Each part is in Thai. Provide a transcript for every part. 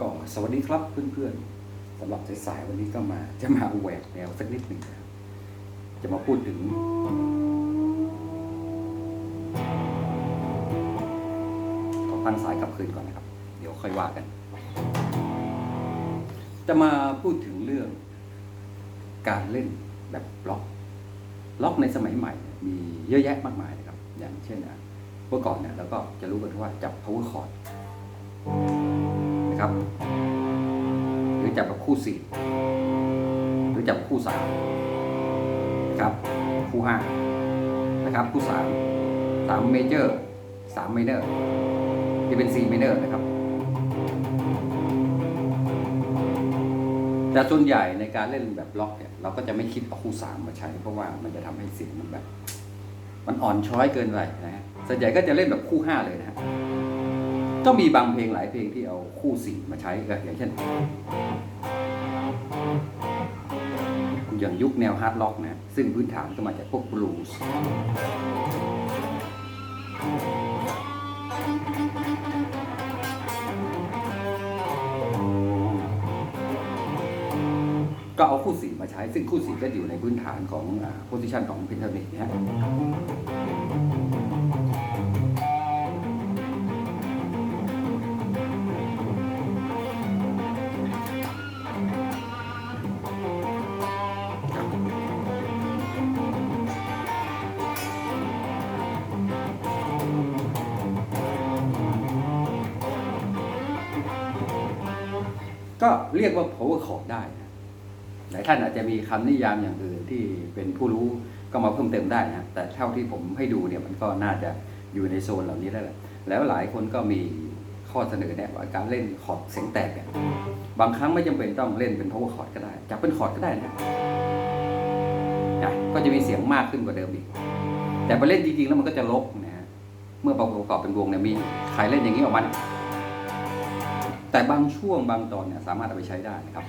ก็สวัสดีครับเพื่อนๆสำหรับสายๆวันนี้ก็มาจะมาแหวกแนวสักนิดหนึ่งจะมาพูดถึง ขอตั้งสายกลับคืนก่อนนะครับ เดี๋ยวค่อยว่ากัน จะมาพูดถึงเรื่อง การเล่นแบบล็อกล็อกในสมัยใหม่ มีเยอะแยะมากมายนะครับ อย่างเช่นอะเมื่อก่อนเนี่ยเราก็จะรู้กันว่าจับ power chord ครับ หรือจับแบบคู่สี่หรือจับคู่สามนะครับคู่ห้านะครับคู่สามสามเมเจอร์สามไมเนอร์ที่เป็น C ไมเนอร์นะครับ แต่ส่วนใหญ่ในการเล่นแบบล็อกเนี่ยเราก็จะไม่คิดเอาคู่สามมาใช้ เพราะว่ามันจะทำให้เสียงมันแบบ มันอ่อนช้อยเกินไปนะฮะส่วนใหญ่ก็จะเล่นแบบคู่ห้าเลยนะฮะ ก็มีบางเพลงหลายเพลงที่เอาคู่สี่มาใช้ก็อย่างเช่น อย่างยุคแนวฮาร์ดล็อกนะ ซึ่งพื้นฐานก็มาจากพวกบลูส์ก็เอาคู่สี่มาใช้ ซึ่งคู่สี่ก็อยู่ในพื้นฐานของโพซิชันของเพนทาเนตนะฮะ เรียกว่า power chord ได้นะหลายท่านอาจจะมีคำนิยามอย่างอื่นที่เป็นผู้รู้ก็มาเพิ่มเติมได้นะแต่เท่าที่ผมให้ดูเนี่ยมันก็น่าจะอยู่ในโซนเหล่านี้แล้วแหละแล้วหลายคนก็มีข้อเสนอแนะว่าการเล่นคอร์ดเสียงแตกเนี่ยบางครั้งไม่จำเป็นต้องเล่นเป็น power chord ก็ได้จับเป็นคอร์ดก็ได้นะนะก็จะมีเสียงมากขึ้นกว่าเดิมอีก แต่พอเล่นจริงๆแล้วมันก็จะลบนะฮะเมื่อประกอบเป็นวงเนี่ยมีใครเล่นอย่างนี้ออกมา แต่บางช่วงบางตอนเนี่ยสามารถเอาไปใช้ได้นะครับ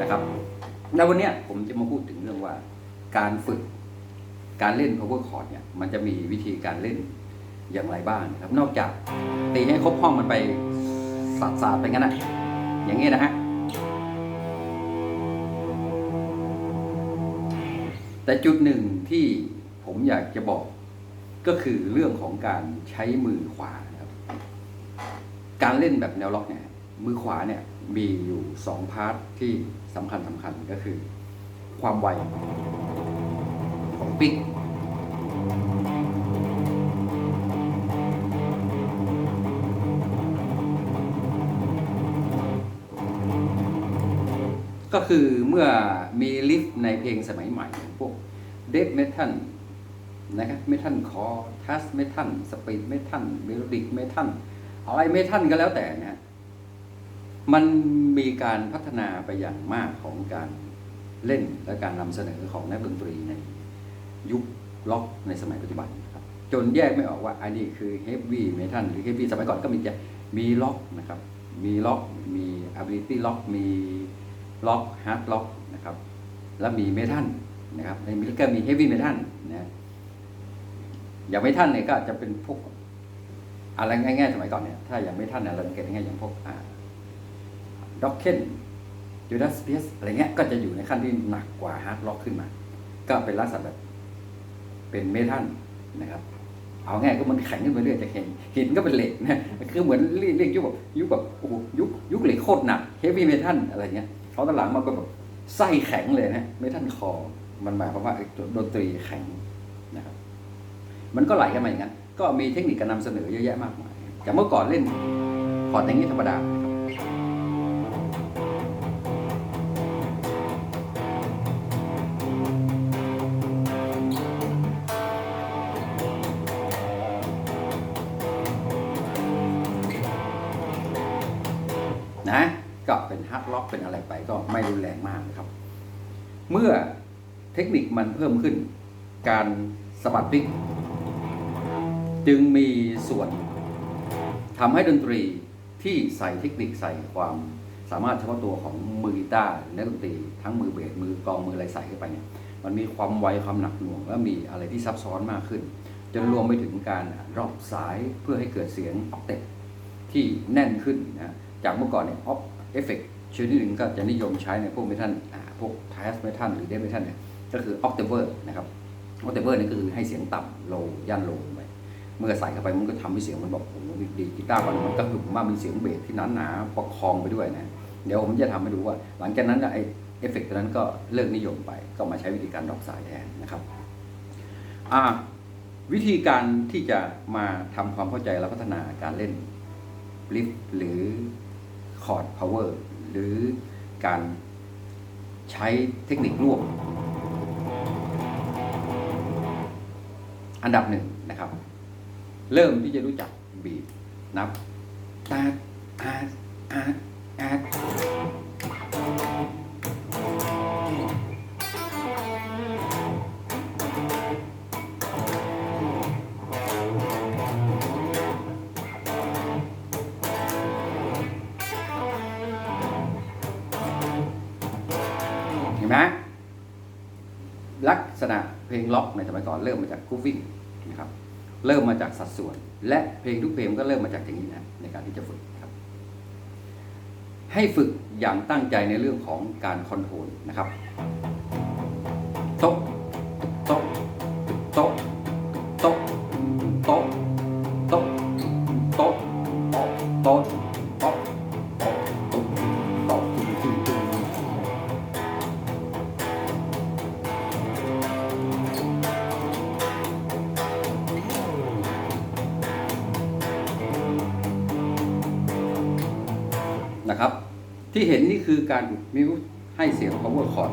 นะครับแล้ววันนี้ผมจะมาพูดถึงเรื่องว่า การฝึกการเล่น power chord เนี่ยมันจะมีวิธีการเล่นอย่างไรบ้างนะครับ นอกจากตีให้ครบห้องมันไปสัดสาดไปงั้นนะอย่างนี้นะฮะแต่จุดหนึ่งที่ผมอยากจะบอก ก็คือเรื่องของการใช้มือขวานะครับ การเล่นแบบแนวล็อกเนี่ย มือขวาเนี่ยมีอยู่สองพาร์ทที่สำคัญสำคัญก็คือ ความไวของปิกก็คือเมื่อมีลิฟต์ในเพลงสมัยใหม่ พวกเดฟเมทัล นะครับเมทัลคอทัสเมทัลสปีดเมทัลเมโลดิกเมทัลอะไรเมทัลก็แล้วแต่นะมันมีการพัฒนาไปอย่างมากของการเล่นและการนำเสนอของนักดนตรีในยุคล็อกในสมัยปัจจุบันนะครับจนแยกไม่ออกว่าอันนี้คือเฮฟวี่เมทัลหรือเฮฟวี่สมัยก่อนก็มีจะมีล็อกนะครับ มีล็อก มี ability ล็อก มีล็อกฮาร์ดล็อกนะครับ แล้วมีเมทัลนะครับในมิลก็มีเฮฟวี่เมทัลนะ อย่างไม่ท่านเนี่ยก็จะเป็นพวกอะไรง่ายๆสมัยก่อนเนี่ย ถ้าอย่างไม่ท่านเนี่ยเราสังเกตง่ายอย่างพวกด็อกเคนจูดาสเปียสอะไรเงี้ยก็จะอยู่ในขั้นที่หนักกว่าฮาร์ดล็อกขึ้นมา ก็เป็นลักษณะแบบเป็นเมทัลนะครับ เอาง่ายก็มันแข็งขึ้นไปเรื่อยจะเห็นหินก็เป็นเหล็กนะคือเหมือนเรียกยุคแบบยุคแบบโอ้ยุคยุคเหล็กโคตรหนักเฮฟวี่เมทัลอะไรเงี้ยเขาตอนหลังมาก็แบบไส้แข็งเลยนะเมทัลคอ มันหมายความว่าไอ้ดนตรีแข็งนะครับ มันก็ไหลกันมาอย่างนั้น ก็มีเทคนิคการนำเสนอเยอะแยะมากมายแต่เมื่อก่อนเล่นคอร์ดอย่างนี้ธรรมดานะก็เป็นฮาร์ดล็อกเป็นอะไรไปก็ไม่รุนแรงมากนะครับ เมื่อเทคนิคมันเพิ่มขึ้น การสะบัดพลิก จึงมีส่วนทำให้ดนตรีที่ใส่เทคนิคใส่ความสามารถเฉพาะตัวของมือกีตาร์นักดนตรีทั้งมือเบสมือกองมืออะไรใส่เข้าไปเนี่ยมันมีความไวความหนักหน่วง และมีอะไรที่ซับซ้อนมากขึ้น จนรวมไปถึงการรอบสายเพื่อให้เกิดเสียงออกเตปที่แน่นขึ้นนะจากเมื่อก่อนเนี่ยออฟเอฟเฟกชนิดหนึ่งก็จะนิยมใช้ในพวกเมทัลอ่าพวกไทสเมทัลหรือเดเมทัลเนี่ยก็คือออกเทเวอร์นะครับออกเทเวอร์นี่คือให้เสียงต่ำโลย่านโล เมื่อใส่เข้าไปมันก็ทำให้เสียงมันบอกโอ้โหดีกีตาร์มันมันก็คือมากมีเสียงเบสที่หนาหนาๆประคองไปด้วยนะเดี๋ยวผมจะทำให้ดูว่า หลังจากนั้นไอเอฟเฟกต์นั้นก็เลิกนิยมไป ก็มาใช้วิธีการดอกสายแทนนะครับอ่าวิธีการที่จะมาทำความเข้าใจและพัฒนาการเล่นลิฟหรือคอร์ดพาวเวอร์หรือการใช้เทคนิคร่วม อันดับหนึ่งนะครับ เริ่มที่จะรู้จักบีบนับตาอาอาอาเห็นไหมลักษณะเพลงล็อกในสมัยก่อนเริ่มมาจากกูฟิ้งนะครับ เริ่มมาจากสัดส่วน และเพลงทุกเพลงก็เริ่มมาจากอย่างนี้นะในการที่จะฝึกครับ ให้ฝึกอย่างตั้งใจในเรื่องของการคอนโทรลนะครับ ที่เห็นนี่คือการมิวให้เสียง power chord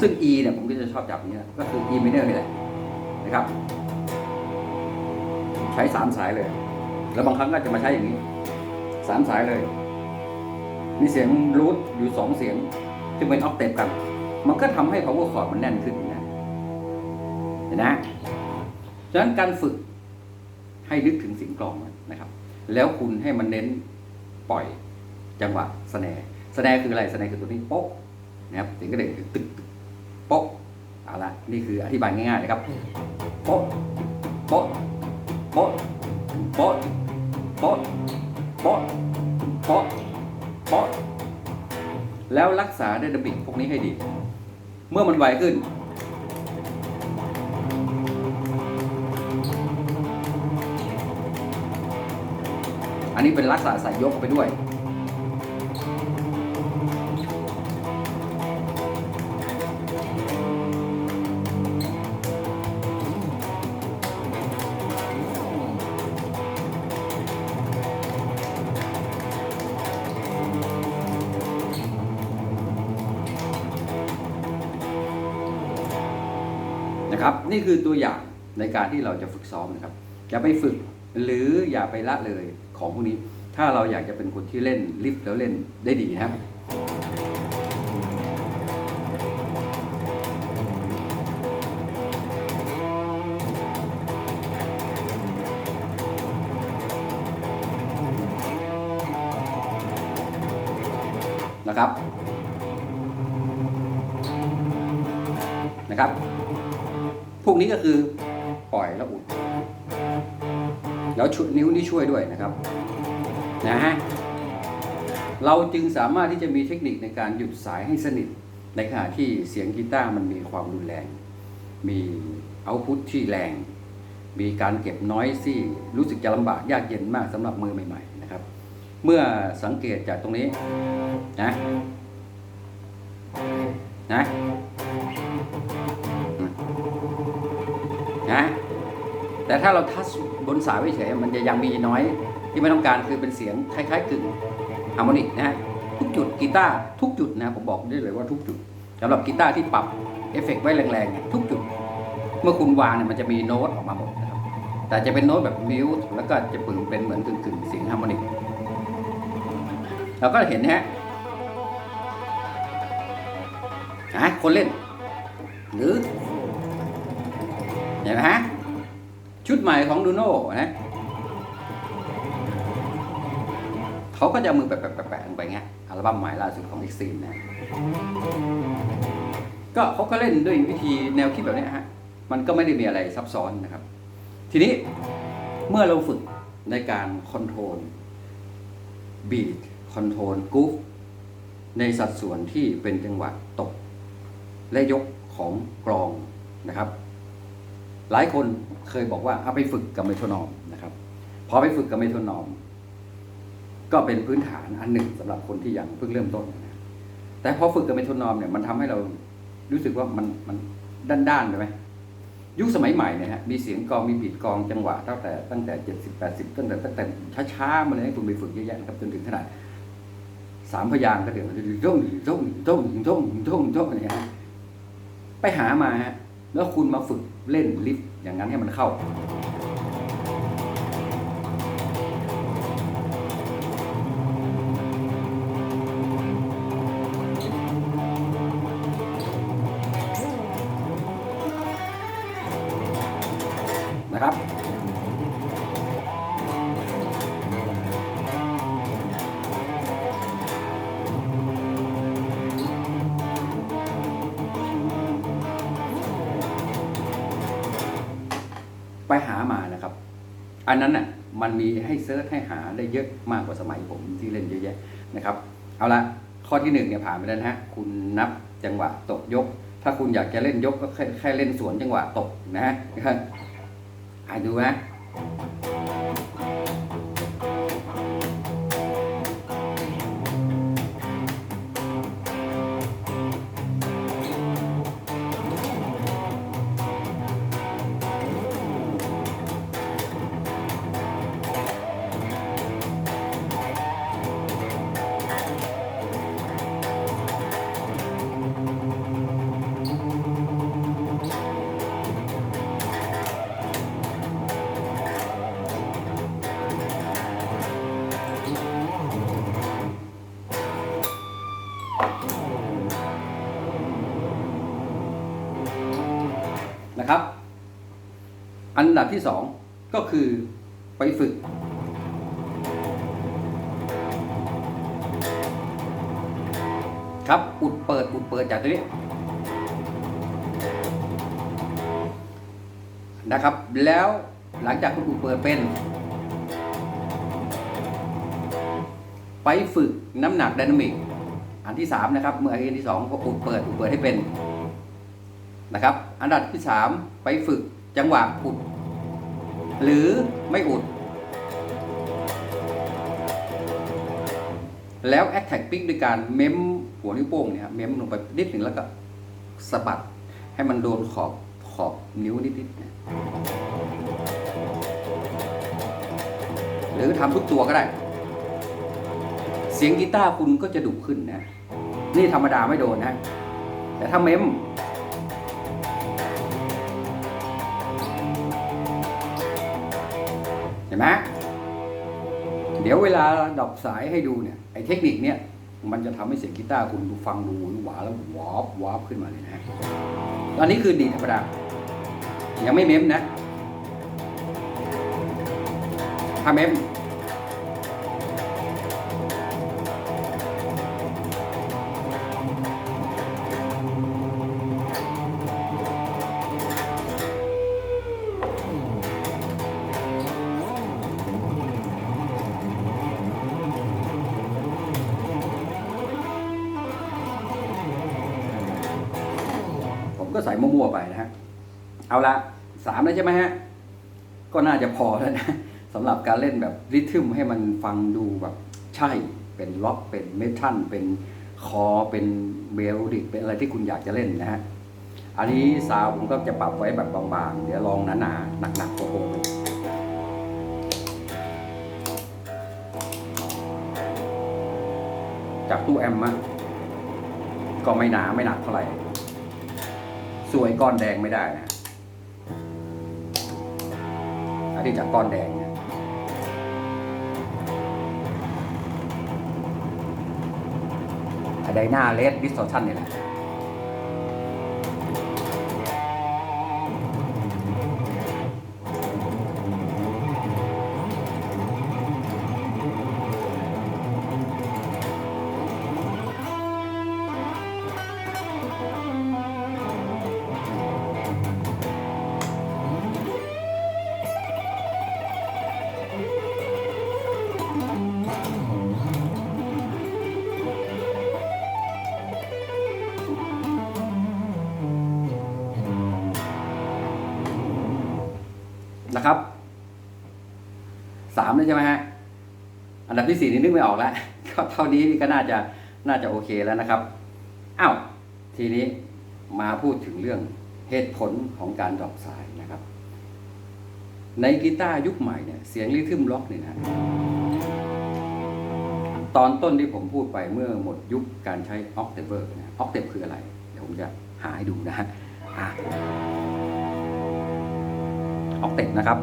ซึ่ง E เนี่ยผมก็จะชอบจับอย่างนี้ก็คือ E minor นี่แหละนะครับ ใช้สามสายเลย แล้วบางครั้งก็จะมาใช้อย่างนี้สามสายเลย มีเสียงรูทอยู่สองเสียงที่เป็นออกเตปกัน มันก็ทำให้ power chord มันแน่นขึ้นนะเห็นนะฉะนั้นการฝึกให้นึกถึงเสียงกลองนะครับ แล้วคุณให้มันเน้นปล่อย จังหวะสแนร์สแนร์คืออะไรสแนร์คือตัวนี้โป๊ะนะครับเสียงกระเด็นคือตึกตึกโป๊ะเอาละนี่คืออธิบายง่ายๆนะครับโป๊ะโป๊ะโป๊ะโป๊ะโป๊ะโป๊ะโป๊ะโป๊ะแล้วรักษาไดนามิกพวกนี้ให้ดี เมื่อมันไวขึ้น อันนี้เป็นลักษณะส่ยยกไปด้วย นะครับ นี่คือตัวอย่างในการที่เราจะฝึกซ้อมนะครับอย่าไปฝึกหรืออย่าไปละเลยของพวกนี้ ถ้าเราอยากจะเป็นคนที่เล่นลิฟต์แล้วเล่นได้ดีนะครับนะครับ นะครับ พวกนี้ก็คือปล่อยแล้วอุดแล้วชุดนิ้วนี่ช่วยด้วยนะครับนะฮะเราจึงสามารถที่จะมีเทคนิคในการหยุดสายให้สนิท ในขณะที่เสียงกีตาร์มันมีความรุนแรง มีเอาพุทที่แรง มีการเก็บน้อยซี่ รู้สึกจะลำบากยากเย็นมากสำหรับมือใหม่ๆนะครับ เมื่อสังเกตจากตรงนี้นะนะ แต่ถ้าเราทัชบนสายเฉยมันจะยังมีน้อยที่ไม่ต้องการคือเป็นเสียงคล้ายๆกึ่งฮาร์โมนิกนะฮะทุกจุดกีตาร์ทุกจุดนะผมบอกได้เลยว่าทุกจุดสำหรับกีตาร์ที่ปรับเอฟเฟกต์ไว้แรงๆเนี่ยทุกจุด เมื่อคุณวางเนี่ยมันจะมีโน้ตออกมาหมดนะครับแต่จะเป็นโน้ตแบบมิวส์แล้วก็จะปึงเป็นเหมือนกึ่งๆเสียงฮาร์โมนิกเราก็เห็นนะฮะนะคนเล่น หรือเห็นไหมฮะ ชุดใหม่ของดูโน่นะเขาก็จะมือแปะๆๆลงไปเงี้ยอัลบั้มใหม่ล่าสุดของ Extreme นะก็เขาก็เล่นด้วยวิธีแนวคิดแบบนี้ฮะมันก็ไม่ได้มีอะไรซับซ้อนนะครับ ทีนี้เมื่อเราฝึกในการคอนโทรลบีทคอนโทรลกรุ๊ฟในสัดส่วนที่เป็นจังหวะตก และยกของกลองนะครับ หลายคนเคยบอกว่าเอาไปฝึกกับเมโทรนอมนะครับพอไปฝึกกับเมโทรนอม ก็เป็นพื้นฐานอันหนึ่งสำหรับคนที่ยังเพิ่งเริ่มต้นนะแต่พอฝึกกับเมโทรนอมเนี่ยมันทำให้เรารู้สึกว่ามันมันด้านๆใช่ไหมยุคสมัยใหม่เนี่ยฮะมีเสียงกองมีบีดกองจังหวะตั้งแต่ตั้งแต่เจ็ดสิบแปดสิบตั้งแต่ตั้งแต่ช้าๆมาเลยให้คุณไปฝึกเยอะแยะครับจนถึงขนาดสามพยางค์ก็เดี๋ยวร่งร่งร่งร่งร่งร่งอะไรเงี้ยไปหามาฮะ แล้วคุณมาฝึกเล่นลิฟต์อย่างนั้นให้มันเข้า ไปหามานะครับ อันนั้นน่ะมันมีให้เซิร์ชให้หาได้เยอะมากกว่าสมัยผมที่เล่นเยอะแยะนะครับ เอาละข้อที่หนึ่งเนี่ยผ่านไปแล้วนะฮะคุณนับจังหวะตกยก ถ้าคุณอยากจะเล่นยกก็แค่แค่เล่นสวนจังหวะตกนะฮะอ่านดูนะ ดับที่สองก็คือไปฝึก ครับอุดเปิดอุดเปิดจากตัวนี้นะครับ แล้วหลังจากคุณอุดเปิดเป็น ไปฝึกน้ำหนักไดนามิกอันที่สามนะครับ เมื่ออันที่สองก็อุดเปิดอุดเปิดให้เป็นนะครับ อันดับที่ 3 ไปฝึกจังหวะอุด หรือไม่อุด แล้ว attack pick ด้วยการเม้มหัวนิ้วโป้งเนี่ยเม้มลงไปนิดหนึ่งแล้วก็สะบัดให้มันโดนขอบขอบนิ้วนิดๆนะหรือทำทุกตัวก็ได้ เสียงกีตาร์คุณก็จะดุขึ้นนะ นี่ธรรมดาไม่โดนนะ แต่ถ้าเม้ม เห็นไหมเดี๋ยวเวลาดับสายให้ดูเนี่ยไอ้เทคนิคเนี่ยมันจะทำให้เสียงกีตาร์คุณดูฟังดูหวาแล้ววอบวอบขึ้นมาเลยนะตอนนี้คือดีธรรมดายังไม่เม้มนะถ้าเม้ม ก็ใส่มั่วๆไปนะฮะเอาละสามแล้วใช่ไหมฮะก็น่าจะพอแล้วนะสำหรับการเล่นแบบริทึมให้มันฟังดูแบบใช่เป็นล็อกเป็นเมทัลเป็นคอเป็นเมโลดิกเป็นอะไรที่คุณอยากจะเล่นนะฮะอันนี้ซาวผมก็จะปรับไว้แบบบางๆ เดี๋ยวลองหนาๆหนักๆโกงจากตู้แอมมาก็ไม่หนาไม่หนักเท่าไหร่ สวยก้อนแดงไม่ได้นะอันนี้จากก้อนแดงเนี่ยไดหน้าเลสดิสโทชันนี่แหละ สามแล้ใช่ไหมฮะอันดับที่สี่นี่นึกไม่ออกแล้วก็เท่านี้ก็น่าจะน่าจะโอเคแล้วนะครับอ้าวทีนี้มาพูดถึงเรื่องเหตุผลของการดรอปสายนะครับ ในกีตาร์ยุคใหม่เนี่ยเสียงริทึมล็อกเนี่ยนะตอนต้นที่ผมพูดไปเมื่อหมดยุคการใช้ออกเทเวอร์นะออกเทปคืออะไร เดี๋ยวผมจะหาให้ดูนะฮะ ออกเทปนะครับ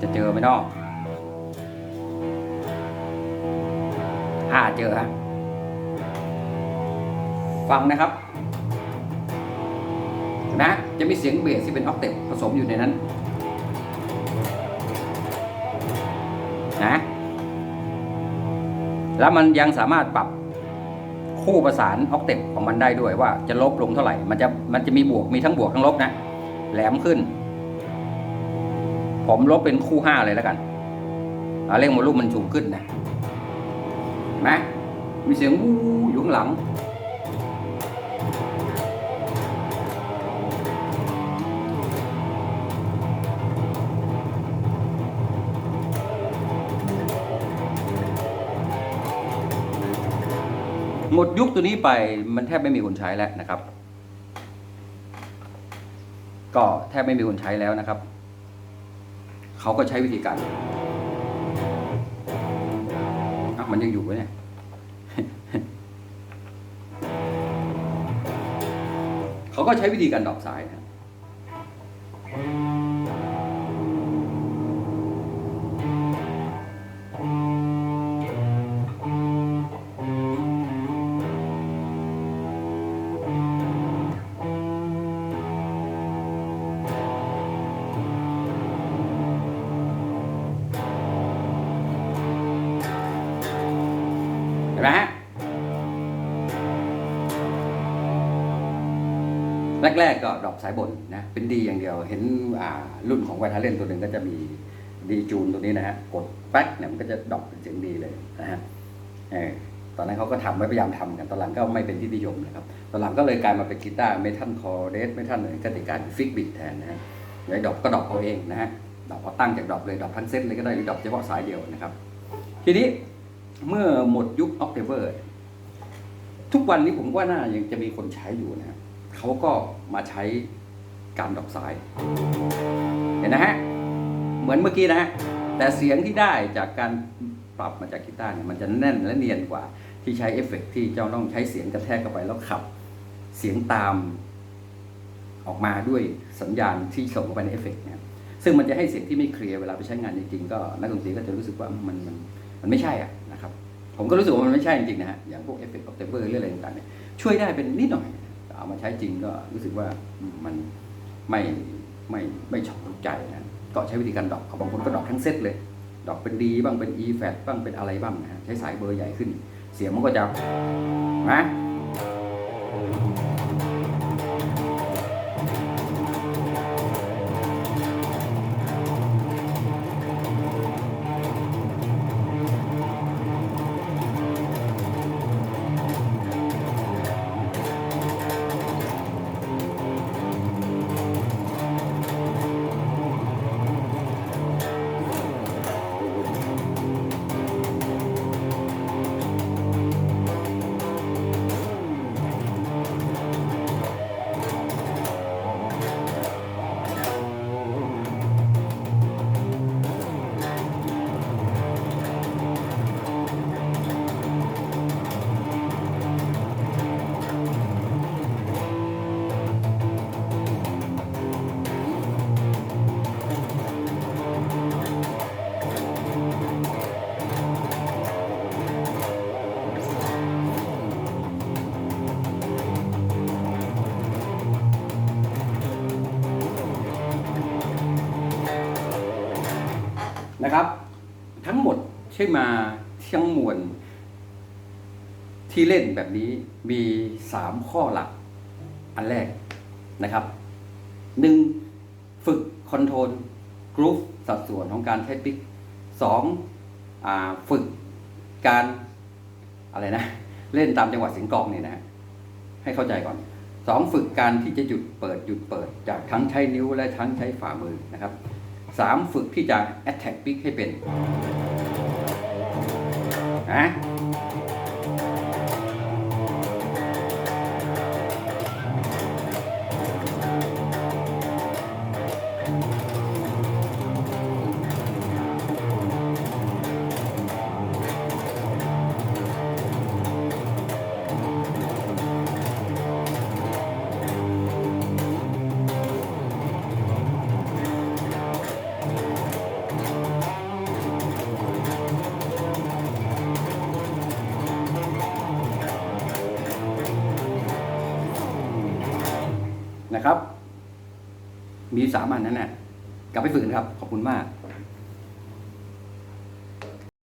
จะเจอไหมเนอกอ่าเจอฮะฟังนะครับนะจะมีเสียงเบสที่เป็นออกเทปผสมอยู่ในนั้นนะแล้วมันยังสามารถปรับ คู่ประสานออกเต็ปของมันได้ด้วยว่าจะลบลงเท่าไหร่ มันจะมันจะมีบวกมีทั้งบวกทั้งลบนะ แหลมขึ้น ผมลบเป็นคู่ห้าเลยแล้วกันเอาเร่งโมลูมมันสูงขึ้นนะนไหมมีเสียงวู้อยู่ข้างหลัง หมดยุคตัวนี้ไปมันแทบไม่มีคนใช้แล้วนะครับ ก็แทบไม่มีคนใช้แล้วนะครับ เขาก็ใช้วิธีการอะมันยังอยู่ไหมเนี่ยเขาก็ใช้วิธีการดอกสายนะ แรกก็ดรอปสายบนนะเป็นดีอย่างเดียว เห็นอ่ารุ่นของไวทาเลนตัวหนึ่งก็จะมีดีจูนตัวนี้นะฮะกดแป๊กเนี่ยมันก็จะดรอปเป็นเสียงดีเลยนะฮะเออตอนนั้นเขาก็ทำไว้พยายามทำกันตอนหลังก็ไม่เป็นที่นิยมนะครับตอนหลังก็เลยกลายมาเป็นกีตาร์เมทัลคอร์เดสเมทัลเลยก็ติดการฟิกบิดแทนนะฮะไอ้ดรอปก็ดรอปเอาเองนะฮะดรอปเอาตั้งจากดรอปเลยดรอปทั้งเซตเลยก็ได้หรือดรอปเฉพาะสายเดียวนะครับ ทีนี้เมื่อหมดยุคออกเทเวอร์ทุกวันนี้ผมว่าน่ายังจะมีคนใช้อยู่นะฮะ เขาก็มาใช้การดรอปสาย เห็นนะฮะ เหมือนเมื่อกี้นะฮะ แต่เสียงที่ได้จากการปรับมาจากกีตาร์เนี่ยมันจะแน่นและเนียนกว่าที่ใช้เอฟเฟกต์ที่เจ้าต้องใช้เสียงกระแทกเข้าไปแล้วขับ เสียงตามออกมาด้วยสัญญาณที่ส่งเข้าไปในเอฟเฟกต์เนี่ยซึ่งมันจะให้เสียงที่ไม่เคลียร์เวลาไปใช้งานจริงๆก็นักดนตรีก็จะรู้สึกว่ามันมันมันไม่ใช่อะนะครับ ผมก็รู้สึกว่ามันไม่ใช่จริงๆนะฮะอย่างพวกเอฟเฟกต์ออฟเทเบอร์เรื่องอะไรต่างๆเนี่ยช่วยได้เป็นนิดหน่อย เอามาใช้จริงก็รู้สึกว่ามันไม่ไม่ไม่ชอบถูกใจนะก็ใช้วิธีการดอกบางคนก็ดอกทั้งเซตเลย ดอกเป็นดีบ้างเป็น E f a t บ้างเป็นอะไรบ้างนะใช้สายเบอร์ใหญ่ขึ้น เสียงมันก็จะนะ นะครับ ทั้งหมดใช่มาทั้งมวลที่เล่นแบบนี้มีสามข้อหลัก อันแรกนะครับหนึ่งฝึกคอนโทรลกรุ๊ปสัดส่วนของการใช้ปิกสองอฝึกการอะไรนะ เล่นตามจังหวะเสิงกลองเนี่ยนะ ให้เข้าใจก่อนสองฝึกการที่จะหยุดเปิดหยุดเปิดจากทั้งใช้นิ้วและทั้งใช้ฝ่ามือนะครับ สามฝึกที่จะ attack pick ให้เป็นนะ มีสามอันนั้นน่ะกลับไปฝึกนะครับ ขอบคุณมาก